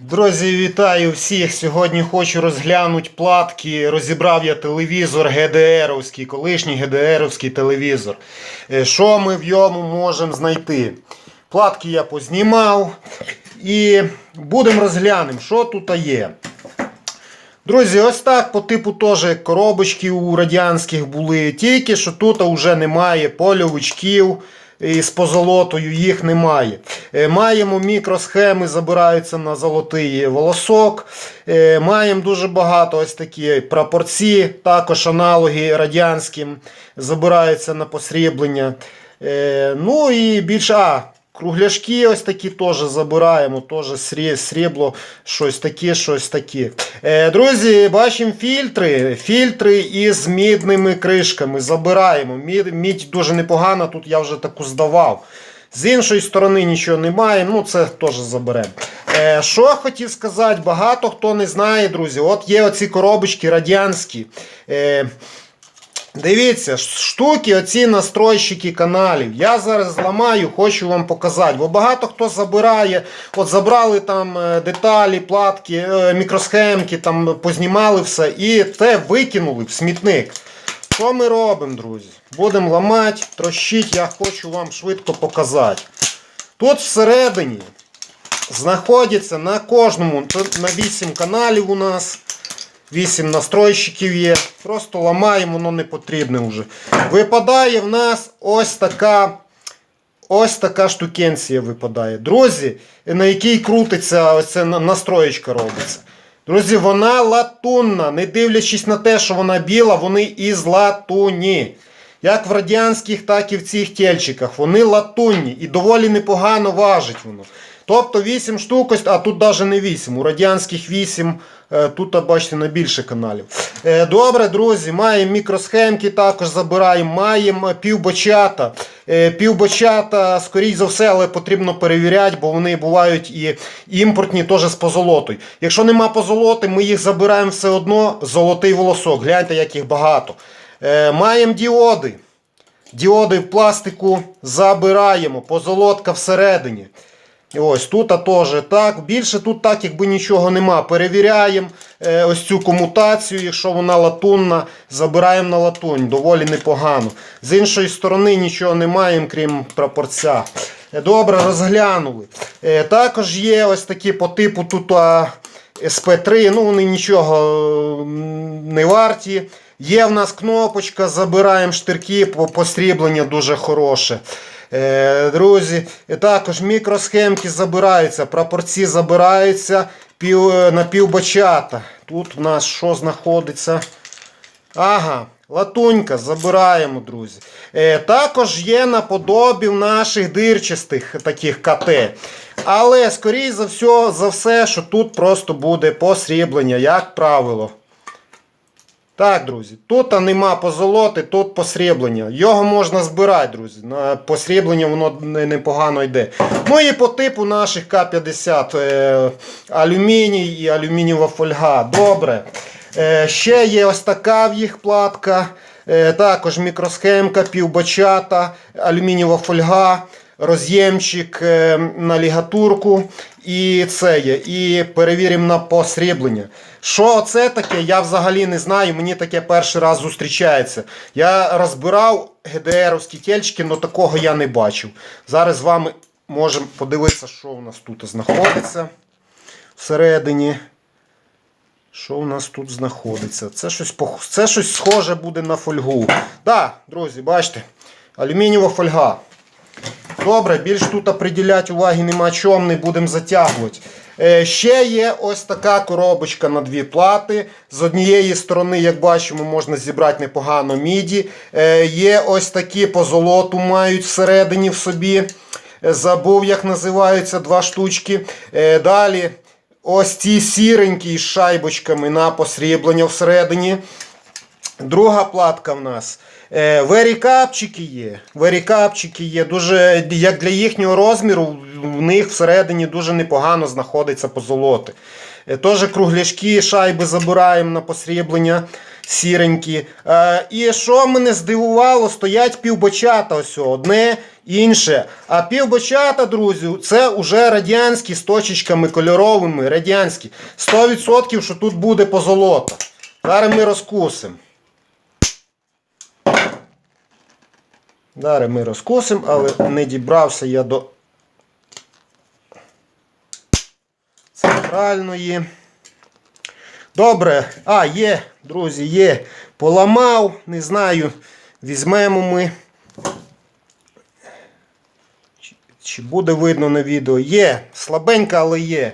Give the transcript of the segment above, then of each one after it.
Друзі, вітаю всіх! Сьогодні хочу розглянути платки. Розібрав я телевізор ГДРовський, колишній ГДРовський телевізор. Е, Що ми в ньому можемо знайти? Платки я познімав і будемо розглянемо, що тут є. Друзі, ось так по типу теж коробочки у радянських були. Тільки що тут вже немає польовичків із позолотою, їх немає. Е, Маємо мікросхеми, забираються на золотий волосок. Е, Маємо дуже багато ось такі прапорці, також аналоги радянським, забираються на посріблення. Е, Ну і більше. Кругляшки ось такі теж забираємо, теж срібло, щось таке, щось таке. Е, друзі, бачимо фільтри. Фільтри із мідними кришками. Забираємо. Мід, мідь дуже непогана, тут я вже таку здавав. З іншої сторони нічого немає, ну це теж заберемо. Е, що хотів сказати, багато хто не знає, друзі. От є оці коробочки радянські. Е, Дивіться, штуки, оці настройщики каналів. Я зараз зламаю, хочу вам показати. Бо багато хто забирає, от забрали там е, деталі, платки, е, мікросхемки, там познімали все і те викинули в смітник. Що ми робимо, друзі? Будемо ламати, трощити, я хочу вам швидко показати. Тут всередині знаходиться на кожному, на 8 каналів у нас. 8 настройщиків є. Просто ламаємо, воно не потрібне вже. Випадає в нас ось така ось така штукенція випадає. Друзі, на якій крутиться ось настроєчка робиться. Друзі, вона латунна. Не дивлячись на те, що вона біла, вони із латуні. Як в радянських, так і в цих тельчиках. Вони латунні і доволі непогано важить воно. Тобто 8 штук, а тут навіть не 8. У радянських 8, е, тут, бачите, на більше каналів. Е, Добре, друзі, маємо мікросхемки, також забираємо, маємо півбочата. Е, Півбочата, скоріш за все, але потрібно перевіряти, бо вони бувають і імпортні теж з позолотою. Якщо нема позолоти, ми їх забираємо все одно, золотий волосок. Гляньте, як їх багато. Маємо діоди. Діоди в пластику забираємо, позолотка всередині. Ось тут теж так. Більше тут так, якби нічого нема. Перевіряємо е, ось цю комутацію, якщо вона латунна, забираємо на латунь. Доволі непогано. З іншої сторони нічого не маємо, крім прапорця. Е, Добре, розглянули. Е, також є ось такі по типу тут а, СП3, ну вони нічого не варті. Є в нас кнопочка, забираємо штирки, по- посріблення дуже хороше. Е, Друзі, також мікросхемки забираються, прапорці забираються е, на півбачата. Тут в нас що знаходиться? Ага, латунька забираємо, друзі. Е, також є наподобі наших дирчастих таких КТ. Але, скоріш за все, за все, що тут просто буде посріблення, як правило. Так, друзі, тут нема позолоти, тут посріблення. Його можна збирати, друзі. На посріблення воно непогано йде. Ну і по типу наших К-50 е, алюміній і алюмінієва фольга. Добре. Е, ще є ось така в їх платка. Е, також мікросхемка, півбачата, алюмінієва фольга, роз'ємчик е, на лігатурку. І це є. І перевіримо на посріблення. Що це таке, я взагалі не знаю. Мені таке перший раз зустрічається. Я розбирав ГДРовські тельчики, але такого я не бачив. Зараз з вами можемо подивитися, що у нас тут знаходиться всередині. Що у нас тут знаходиться? Це щось, це щось схоже буде на фольгу. Так, да, друзі, бачите, алюмінієва фольга. Добре, більш тут приділяти уваги нема чому, не будемо затягувати. Е, ще є ось така коробочка на дві плати. З однієї сторони, як бачимо, можна зібрати непогано міді. Е, є ось такі по золоту мають всередині в собі. Е, Забув, як називаються два штучки. Е, далі ось ці сіренькі з шайбочками на посріблення всередині. Друга платка в нас. Е, Верікапчики є. Верікапчики є. Дуже, як для їхнього розміру, в них всередині дуже непогано знаходиться позолоти. Е, Теж кругляшки, шайби забираємо на посріблення. сіренькі. Е, і що мене здивувало, стоять півбочата ось одне інше. А півбочата, друзі, це вже радянські з точечками кольоровими, радянські. 100% що тут буде позолота. Зараз ми розкусимо. Зараз ми розкусимо, але не дібрався я до центральної. Добре. А, є, друзі, є. Поламав, не знаю. Візьмемо ми. Чи буде видно на відео? Є. Слабенька, але є.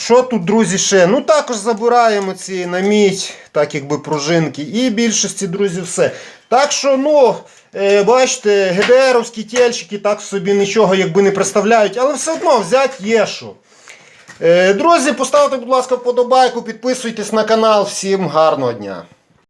Що тут, друзі, ще? Ну також забираємо ці на мідь, так якби пружинки. І більшості, друзі, все. Так що, ну, е, бачите, ГДРовські тільчики так собі нічого якби не представляють, але все одно взяти є що. Е, Друзі, поставте, будь ласка, вподобайку, підписуйтесь на канал. Всім гарного дня!